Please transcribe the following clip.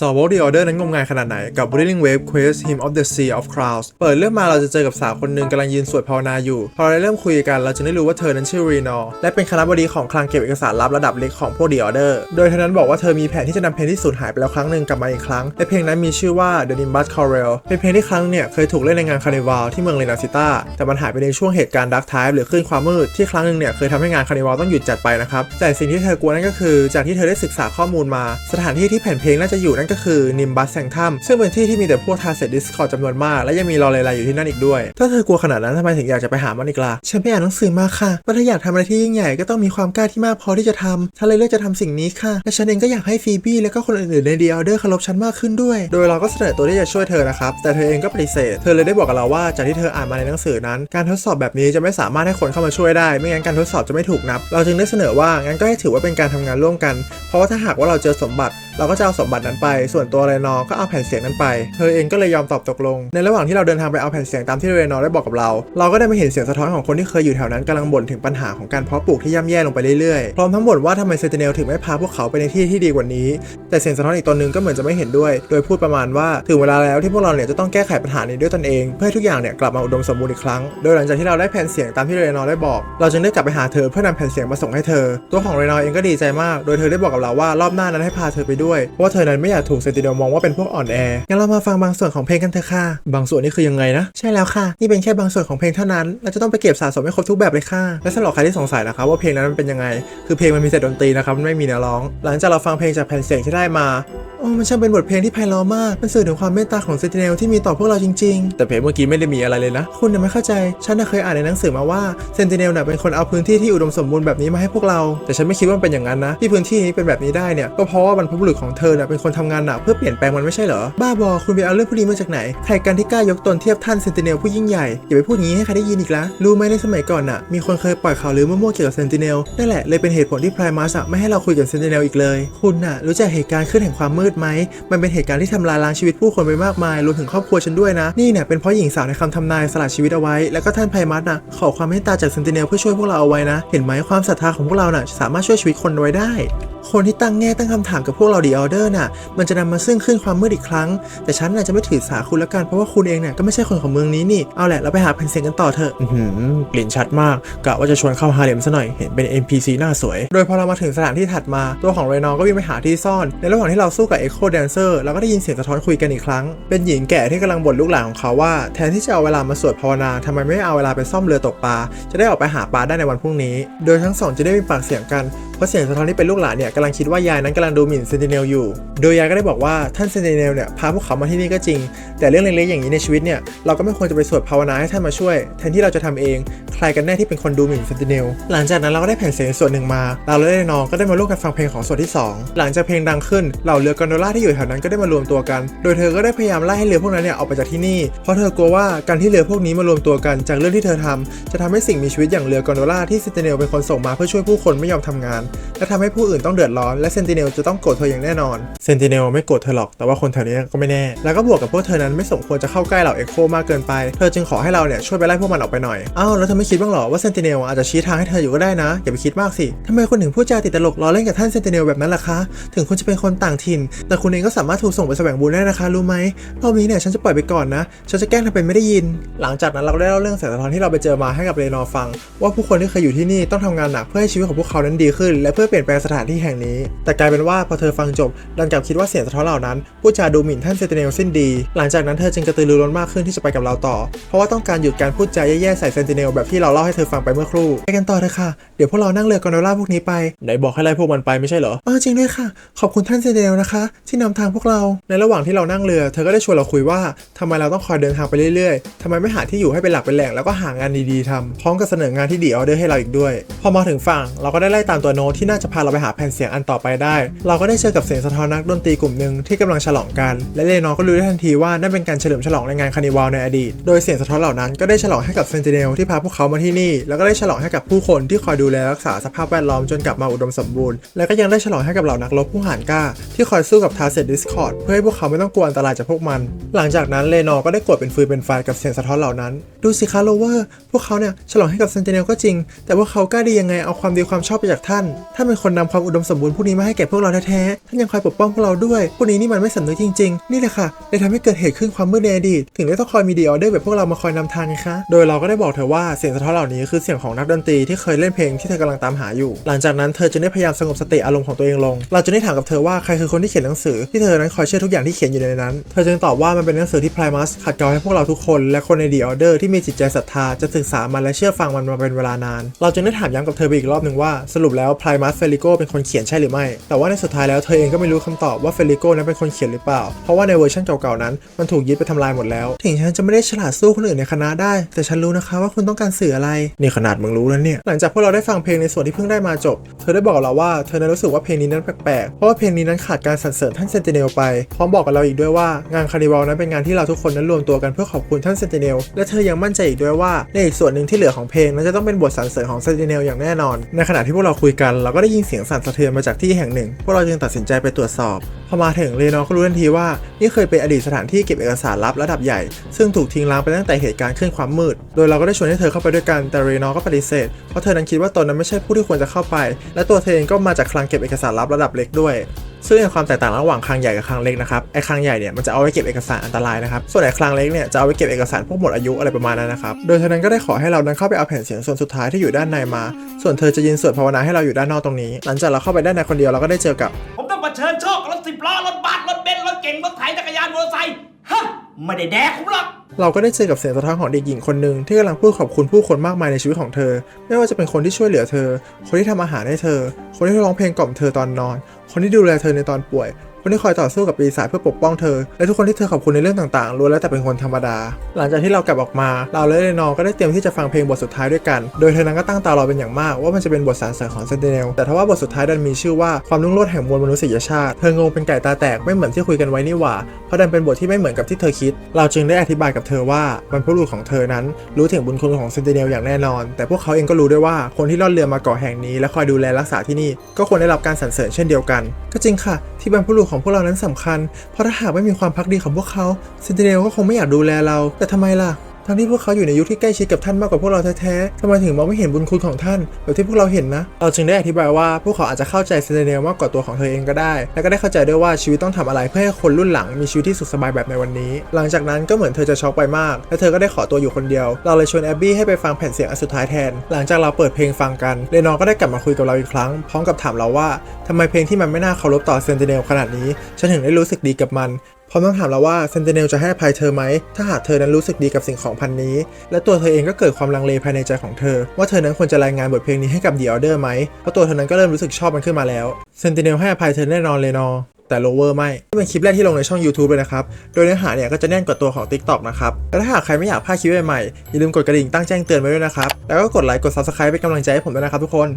สาวก The Order นั้นงมงายขนาดไหนกับ Whirling Wave Quest Hymn of the Sea of Clouds เปิดเรื่องมาเราจะเจอกับสาวคนหนึ่งกำลังยืนสวดภาวนาอยู่ พอเราเริ่มคุยกันเราจะได้รู้ว่าเธอนั้นชื่อรีนอร์และเป็นคณะบดีของคลังเก็บเอกสารลับระดับเล็กของพวก The Order โดยเธอนั้นบอกว่าเธอมีแผนที่จะนำเพลงที่สูญหายไปแล้วครั้งหนึ่งกลับมาอีกครั้งและเพลงนั้นมีชื่อว่า The Nimbus Choral เป็นเพลงที่ครั้งเนี่ยเคยถูกเล่นในงานคาร์นิวัลที่เมืองเลนาซิต้าแต่มันหายไปในช่วงเหตุการณ์ดักไทป์หรือคลื่นความมืดที่ครั้งหนึ่งเนี่ยเคยทำให้งานคาร์นิวัลต้องหยุดจัดไปนะครับแต่สิ่งที่เธอกลัวนั่นก็คือ จากที่เธอได้ศึกษาข้อมูลมา สถานที่ที่แผ่นเพลงน่าจะอยู่นั่นก็คือนิมบัสแซงทัมซึ่งเป็นที่ที่มีแต่พวกทาเซตดิสคอร์จำนวนมากและยังมีรอเลไลอยู่ที่นั่นอีกด้วย ถ้าเธอกลัวขนาดนั้นทำไมถึงอยากจะไปหามันอีกล่ะฉันไปอ่านหนังสือมาค่ะว่าถ้าอยากทำอะไรที่ยิ่งใหญ่ก็ต้องมีความกล้าที่มากพอที่จะทำถ้าเลยเลือกจะทำสิ่งนี้ค่ะและฉันเองก็อยากให้ฟีบี้และก็คนอื่นๆในเดียเดอร์เคารพฉันมากขึ้นด้วย โดยเราก็เสนอตัวที่จะช่วยเธอนะครับแต่เธอเองก็ปฏิเสธเธอเลยได้บอกกับเราว่าจากที่เธออ่านมาในหนังสือนั้น การทดสอบแบบนี้จะไม่สามารถให้คนเข้ามาช่วยได้ ไม่งั้นการทดสอบจะไม่ถูกนับ เราจึงได้เสนอว่างั้นก็ให้ถือว่าเป็นการทำงานร่วมกัน เพราะว่าถ้าหากว่าเราเจอสมบัติ เราก็จะเอาสมบัตินั้นไปส่วนตัวเรนอก็เอาแผ่นเสียงนั้นไป เธอเองก็เลยยอมตอบตกลง ในระหว่างที่เราเดินทางไปเอาแผ่นเสียงตามที่เรนอได้บอกกับเรา เราก็ได้มาเห็นเสียงสะท้อนของคนที่เคยอยู่แถวนั้นกำลังบ่นถึงปัญหาของการเพาะปลูกที่ย่ำแย่ลงไปเรื่อยๆ พร้อมทั้งบ่นว่าทำไมเซนติเนลถึงไม่พาพวกเขาไปในที่ที่ดีกว่านี้ แต่เสียงสะท้อนอีกตนหนึ่งก็เหมือนจะไม่เห็นด้วย โดยพูดประมาณว่าถึงเวลาแล้วที่พวกเราเนี่ยจะต้องแก้ไขปัญหานี้ด้วยตนเอง เพื่อให้ทุกอย่างเนี่ยกลับมาอุดมสมบูรณ์อีกครั้ง โดยหลังจากที่เราได้แผ่นเสียงตามที่เรนอได้บอก เราจึงได้กลับไปหาเธอเพื่อนำแผ่นเสียงมาส่งให้เธอ ตัวของเรนอเองก็ดีใจมาก โดยเธอได้บอกกับเราว่ารอบหน้านั้นให้พาเธอไปด้วยเพราะว่าเธอนั้นไม่อยากถูกเซนติเนลมองว่าเป็นพวกอ่อนแอ งั้นเรามาฟังบางส่วนของเพลงกันเถอะค่ะ บางส่วนนี่คือยังไงนะ ใช่แล้วค่ะ นี่เป็นแค่บางส่วนของเพลงเท่านั้น เราจะต้องไปเก็บสะสมให้ครบทุกแบบเลยค่ะ และสำหรับใครที่สงสัยนะครับว่าเพลงนั้นมันเป็นยังไง คือเพลงมันมีแต่ดนตรีนะครับ มันไม่มีเนื้อร้อง หลังจากเราฟังเพลงจากแผ่นเสียงที่ได้มาโอ้มันช่างเป็นบทเพลงที่ไพเราะมากมันสื่อถึงความเมตตาของเซนติเนลที่มีต่อพวกเราจริงๆ แต่เพลงเมื่อกี้ไม่ได้มีอะไรเลยนะ คุณน่ะไม่เข้าใจ ฉันน่ะเคยอ่านในหนังสือมาว่าเซนติเนลน่ะเป็นคนเอาพื้นที่ที่อุดมสมบูรณ์แบบนี้มาให้พวกเรา แต่ฉันไม่คิดว่ามันเป็นอย่างนั้นนะ ที่พื้นที่นี้เป็นแบบนี้ได้เนี่ย ก็เพราะว่าบรรพบุรุษของเธอน่ะเป็นคนทำงานหนักเพื่อเปลี่ยนแปลงมันไม่ใช่เหรอ บ้าบอ คุณไปเอาเรื่องพวกนี้มาจากไหน ใครกันที่กล้ายกตนเทียบท่านเซนติเนลผู้ยิ่งใหญ่ อย่าไปพูดอย่างนี้ให้ใครได้ยินอีกละรู้ไหมในสมัยก่อนน่ะ มีคนเคยปล่อยข่าวลือมั่วๆเกี่ยวกับเซนติเนลนั่นแหละเลยเป็นเหตุผลที่ไพรมาสอะไม่ให้เราคุยกับเซนติเนลอีกเลย คุณน่ะรู้จักเหตุการณ์ขึ้นแห่งความมืดไหม มันเป็นเหตุการณ์ที่ทำลายล้างชีวิตผู้คนไปมากมาย รวมถึงครอบครัวฉันด้วยนะ นี่เนี่ยเป็นเพราะหญิงสาวในคำทำนายสละชีวิตเอาไว้ แล้วก็ท่านไพมัสน่ะขอความเมตตาจากเซนติเนลเพื่อช่วยพวกเราเอาไว้นะ เห็นไหมความศรัทธาของพวกเราน่ะสามารถช่วยชีวิตคนไว้ได้ คนที่ตั้งแง่ตั้งคำถามกับพวกเราดีออเดอร์น่ะ มันจะนำมาซึ่งขึ้นความมืดอีกครั้ง แต่ฉันน่ะจะไม่ถือสาคุณละกัน เพราะว่าคุณเองเนี่ยก็ไม่ใช่คนของเมืองนี้นี่ เอาแหละ เราไปหาแผ่นเสียงกันต่อเถอะอือกลิ่นชัดมากกะว่าจะชวนเข้าฮาเลมซะหน่อย เห็นเป็น NPC หน้าสวย โดยพอเรามาถึงสถานที่ถัดมา ตัวของเรนอก็วิ่งไปหาที่ซ่อน ในระหว่างที่เราสู้กับ Echo Dancer เราก็ได้ยินเสียงสะท้อนคุยกันอีกครั้ง เป็นหญิงแก่ที่กำลังบ่นลูกหลานของเขาว่า แทนที่จะเอาเวลามาสวดภาวนาทำไมไม่เอาเวลาไปซ่อมเรือตกปลา จะได้ออกไปหาปลาได้ในวันพรุ่งนี้ โดยทั้งสองจะได้มีปากเสียงกันเพราะเสียงสะท้อนที่เป็นลูกหลานเนี่ยกำลังคิดว่ายายนั้นกำลังดูหมิ่นเซนติเนลอยู่ โดยยายก็ได้บอกว่าท่านเซนติเนลเนี่ยพาพวกเขามาที่นี่ก็จริงแต่เรื่องเล็กๆอย่างนี้ในชีวิตเนี่ยเราก็ไม่ควรจะไปสวดภาวนาให้ท่านมาช่วย แทนที่เราจะทำเอง ใครกันแน่ที่เป็นคนดูหมิ่นเซนติเนลหลังจากนั้นเราก็ได้แผ่นเสียงส่วนหนึ่งมา เราและได้น้องก็ได้มาร่วมกันฟังเพลงของส่วนที่สองหลังจากเพลงดังขึ้นเหล่าเรือกอนโดล่าที่อยู่แถวนั้นก็ได้มารวมตัวกัน โดยเธอก็ได้พยายามไล่ให้เรือพวกนั้นเนี่ยออกไปจากที่นี่ เพราะเธอกลัวว่าการที่เรือพวกนี้มารวมตัวกันจากเรื่องที่เธอทำจะทำให้สิ่งมีชีวิตอย่างเรือกอนโดล่าที่เซนติเนลเป็นคนส่งมาเพื่อช่วยผู้คนไม่ยอมทำงาน และทำให้ผู้อื่นต้องเดือดร้อนและเซนติเนลจะต้องโกรธเธออย่างแน่นอนเซนติเนลไม่โกรธเธอหรอกแต่ว่าคนแถวนี้ก็ไม่แน่แล้วก็บวกกับพวกเธอนั้นไม่สมควรจะเข้าใกล้เหล่าเอ็กโคมากเกินไป เธอจึงขอให้เราเนี่ยช่วยไปไล่พวกมันออกไปหน่อย อ้าวแล้วเธอไม่คิดบ้างหรอว่าเซนติเนลอาจจะชี้ทางให้เธออยู่ก็ได้นะ อย่าไปคิดมากสิทำไมคุณถึงพูดจาติดตลกล้อเล่นกับท่านเซนติเนลแบบนั้นล่ะคะ ถึงคุณจะเป็นคนต่างถิ่น แต่คุณเองก็สามารถถูกส่งไปแสวงบุญได้นะคะ รู้ไหมรอบนี้เนี่ยฉันจะปล่อยไปก่อนนะ ฉันจะแกล้งทำเป็นไม่ได้ยิน หลังจากนั้นเราก็ได้เล่าเรื่องแสงสะท้อนที่เราไปเจอมาให้กับเรนอร์ฟัง ว่าผู้คนที่เคยอยู่ที่นี่ต้องทำงานหนักเพื่อให้ชีวิตของพวกเขานั้นดีขึ้น และเพื่อเปลี่ยนแปลงสถานที่แห่งนี้ แต่กลายเป็นว่าพอเธอฟังจบดันกลับคิดว่าเสียงสะท้อนเหล่านั้นพูดจาดูหมิ่นท่านเซนติเนลสิ้นดี หลังจากจากนั้นเธอจึงกระตือรือร้นมากขึ้นที่จะไปกับเราต่อ เพราะว่าต้องการหยุดการพูดจาแย่ๆใส่เซนติเนลแบบที่เราเล่าให้เธอฟังไปเมื่อครู่ไปกันต่อเถอะค่ะ เดี๋ยวพวกเรานั่งเรือกอนโดล่าพวกนี้ไป ไหนบอกให้ไล่พวกมันไปไม่ใช่เหรอเออจริงด้วยค่ะ ขอบคุณท่านเซนติเนลนะคะ ที่นำทางพวกเรา ในระหว่างที่เรานั่งเรือ เธอก็ได้ชวนเราคุยว่าทำไมเราต้องคอยเดินทางไปเรื่อยๆทำไมไม่หาที่อยู่ให้เป็นหลักเป็นแหล่งแล้วก็หางานดีๆทำพร้อมกับเสนองานที่ดีออเดอร์ให้เราอีกด้วย พอมาถึงฝั่งเราก็ได้ไล่ตามตัวโน้ตที่น่าจะพาเราไปหาแผ่นเสียงอันต่อไปได้ เราก็ได้เจอกับเสียงสะท้อนนักดนตรีกลุ่มหนึ่งที่กำลังฉลองกัน และเลนอก็รู้ได้ทันทีว่านั่นเป็นการเฉลิมฉลองในงานคานิวัลในอดีต โดยเสียงสะท้อนเหล่านั้นก็ได้ฉลองให้กับเซนติเนลที่พาพวกเขามาที่นี่ แล้วก็ได้ฉลองให้กับผู้คนที่คอยดูแลรักษาสภาพแวดล้อมจนกลับมาอุดมสมบูรณ์ และก็ยังได้ฉลองให้กับเหล่านักรบผู้หานกล้า ที่คอยสู้กับทาเซตดิสคอร์ดเพื่อให้พวกเขาไม่ต้องกลัวอันตรายจากพวกมัน หลังจากนั้นเลนอก็ได้กดเป็นฟืนเป็นไฟกับเสียงสะท้อนเหล่านั้น ดูสิคะโลเวอร์พวกเขาเนี่ยฉลองให้กับเซนติเนลก็จริง แต่พวกเขากล้าดียังไงเอาความดีความชอบไปจากท่านท่านเป็นคนนำความอุดมสมบูรณ์พวกนี้มาให้แก่พวกเราแท้ๆท่านยังคอยปกป้องพวกเราด้วยพวกนี้นี่มันไม่สำนึกจริง ๆ นี่แหละค่ะเลยทำให้เกิดเหตุขึ้นความมืดในอดีตถึงได้ต้องคอยมีดีออเดอร์แบบพวกเรามาคอยนำทางไงคะโดยเราก็ได้บอกเธอว่าเสียงสะท้อนเหล่านี้คือเสียงของนักดนตรีที่เคยเล่นเพลงที่เธอกำลังตามหาอยู่ หลังจากนั้นเธอจะได้พยายามสงบสติอารมณ์ของตัวเองลง เราจะได้ถามกับเธอว่าใครคือคนที่เขียนหนังสือที่เธอนั้นคอยเชื่อทุกอย่างที่เขียนอยู่ในนั้น เธอจึงตอบว่ามันเป็นหนังสือที่ไพรมัสขัดเกลาให้พวกเราทุกคนและคนในดีออเดอร์ที่มีจิตใจศรัทธาจะศึกษามันและเชื่อฟังมันมาเป็นเวลานาน เราจึงได้ถามย้ำกับเธอไปอีกรอบหนึ่งว่าสรุปแล้วไพรมัสเฟลิโกเป็นคนเขียนใช่หรือไม่ แต่ว่าในสุดท้ายแล้วเธอเองก็ไม่รู้คำตอบว่าเฟลิโกนั้นเป็นคนเขียนหรือเปล่า เพราะว่าในเวอร์ชันเก่าๆนั้นมันถูกยึดไปทำลายหมดแล้ว ถึงฉันจะไม่ได้ฉลาดสู้คนอื่นในคณะได้ แต่ฉันรู้นะคะว่าคุณต้องการสื่ออะไร นี่ขนาดมึงรู้แล้วเนี่ย หลังจากพวกเราได้ฟังเพลงในส่วนที่เพิ่งได้มาจบ เธอได้บอกเราว่าเธอนั้นรู้สึกว่าเพลงนี้นั้นแปลกๆ เพราะว่าเพลงนี้นั้นขาดการสรรเสริญท่านเซนติเนลไป พร้อมบอกกับเราอีกด้วยว่างานคาริวัลนั้นเป็นงานที่เราทุกคนนั้นรวมตัวกันเพื่อขอบคุณท่านเซนติเนล และเธอยังมั่นใจอีกด้วยว่าในอีกส่วนหนึ่งที่เหลือของเพลงนั้นจะต้องเป็นบทสรรเสริญของเซนติเนลอย่างแน่นอน ในขณะที่พวกเราคุยกันเราก็ได้ยินเสียงสั่นสะเทือนมาจากที่แห่งหนึ่ง พวกเราจึงตัดสินใจไปตรวจสอบ พอมาถึงเรนอก็รู้ทันทีว่านี่เคยเป็นอดีตสถานที่เก็บเอกสารลับระดับใหญ่ ซึ่งถูกทิ้งร้างไปตั้งแต่เหตุการณ์ขึ้นความมืด โดยเราก็ได้ชวนให้เธอเข้าไปด้วยกัน แต่เรนอก็ปฏิเสธ เพราะเธอนั้นคิดว่าตนนั้นไม่ใช่ผู้ที่ควรจะเข้าไป และตัวเธอเองก็มาจากคลังเก็บเอกสารลับระดับเล็กด้วยซึ่งในความแตกต่างระหว่างคลังใหญ่กับคลังเล็กนะครับ ไอ้คลังใหญ่เนี่ยมันจะเอาไว้เก็บเอกสารอันตรายนะครับ ส่วนไอ้คลังเล็กเนี่ยจะเอาไว้เก็บเอกสารพวกหมดอายุอะไรประมาณนั้นนะครับ โดยเธอนั้นก็ได้ขอให้เรานั้นเข้าไปเอาแผ่นเสียงส่วนสุดท้ายที่อยู่ด้านในมา ส่วนเธอจะยินสวดภาวนาให้เราอยู่ด้านนอกตรงนี้ หลังจากเราเข้าไปด้านในคนเดียวเราก็ได้เจอกับ ผมต้องมาเชิญโชครถสิบล้อรถบัสรถเบนซ์รถเก๋งรถไถจักรยานมอเตอร์ไซค์ ฮะไม่ได้แดกผมหรอก เราก็ได้เจอกับเสียงสะท้อนของเด็กหญิงคนหนึ่งที่กำลังพูดขอบคุณผู้คนมากมายในชีวิตของเธอ ไม่ว่าจะเป็นคนที่ช่วยเหลือเธอ คนที่ทำอาหารให้เธอ คนที่ร้องเพลงกล่อมเธอตอนนอน คนที่ดูแลเธอในตอนป่วย คนที่คอยต่อสู้กับปีศาจเพื่อปกป้องเธอ และทุกคนที่เธอขอบคุณในเรื่องต่างๆล้วนแล้วแต่เป็นคนธรรมดา หลังจากที่เรากลับออกมาเราและเรนอร์ก็ได้เตรียมที่จะฟังเพลงบทสุดท้ายด้วยกัน โดยเธอนั้นก็ตั้งตารอเป็นอย่างมาก ว่ามันจะเป็นบทสรรเสริญของเซนติเนลแต่ทว่าบทสุดท้ายดันมีชื่อว่าความรุ่งโรจน์แห่งมวลมนุษยชาติเธองงเป็นไก่ตาแตกไม่เหมือนที่คุยกันไว้นี่หว่าเพราะดันเป็นบทที่ไม่เหมือนกับที่เธอคิด เราจึงได้อธิบายกับเธอว่าบรรพบุรุษของเธอนั้น รู้ถึงบุญคุณของเซนติเนลอย่างแน่นอน แต่พวกเขาเองก็รู้ด้วยว่าคนที่ล่อนเรือมาเกาะแห่งนี้และคอยดูแลรักษาที่นี่ ก็ควรได้รับการสรรเสริญเช่นเดียวกัน ก็จริงค่ะ ที่บรรพบุรุษของพวกเรานั้นสำคัญ เพราะถ้าหากไม่มีความพักดีของพวกเขาซินเดเรลก็คงไม่อยากดูแลเรา แต่ทำไมล่ะ ทั้งที่พวกเขาอยู่ในยุคที่ใกล้ชิดกับท่านมากกว่าพวกเราแท้ๆทำไมถึงมองไม่เห็นบุญคุณของท่านแบบที่พวกเราเห็นนะ เราจึงได้อธิบายว่าพวกเขาอาจจะเข้าใจเซนเนลมากกว่าตัวของเธอเองก็ได้ และก็ได้เข้าใจด้วยว่าชีวิตต้องทำอะไรเพื่อให้คนรุ่นหลังมีชีวิตที่สุขสบายแบบในวันนี้ หลังจากนั้นก็เหมือนเธอจะช็อกไปมาก และเธอก็ได้ขอตัวอยู่คนเดียว เราเลยชวนแอบบี้ให้ไปฟังแผ่นเสียงอันสุดท้ายแทน หลังจากเราเปิดเพลงฟังกันเรนอร์ก็ได้กลับมาคุยกับเราอีกครั้ง พร้อมกับถามเราว่าทำไมเพลงที่มันไม่น่าเคารพต่อเซนเนลขนาดนี้ฉันถึงได้รู้สึกดีกับมัน พร้อมต้องถามเราว่าเซนติเนลจะให้อภัยเธอไหม ถ้าหากเธอนั้นรู้สึกดีกับสิ่งของพันนี้ และตัวเธอเองก็เกิดความลังเลภายในใจของเธอ ว่าเธอนั้นควรจะรายงานบทเพลงนี้ให้กับเดีออเดอร์ไหมเพราะตัวเธอนั้นก็เริ่มรู้สึกชอบมันขึ้นมาแล้วเซนติเนลให้อภัยเธอแน่นอนเลยนอแต่โลเวอร์ไม่นี่เป็นคลิปแรกที่ลงในช่อง YouTube เลยนะครับ โดยเนื้อหาเนี่ยก็จะแน่นกว่าตัวของ TikTok นะครับ และถ้าหากใครไม่อยากพลาดคลิปใหม่ๆอย่าลืมกดกระดิ่งตั้งแจ้งเตือนไว้ด้วยนะครับ แล้วก็กดไลค์กด Subscribe เป็นกำลังใจให้ผมด้วยนะครับทุกคน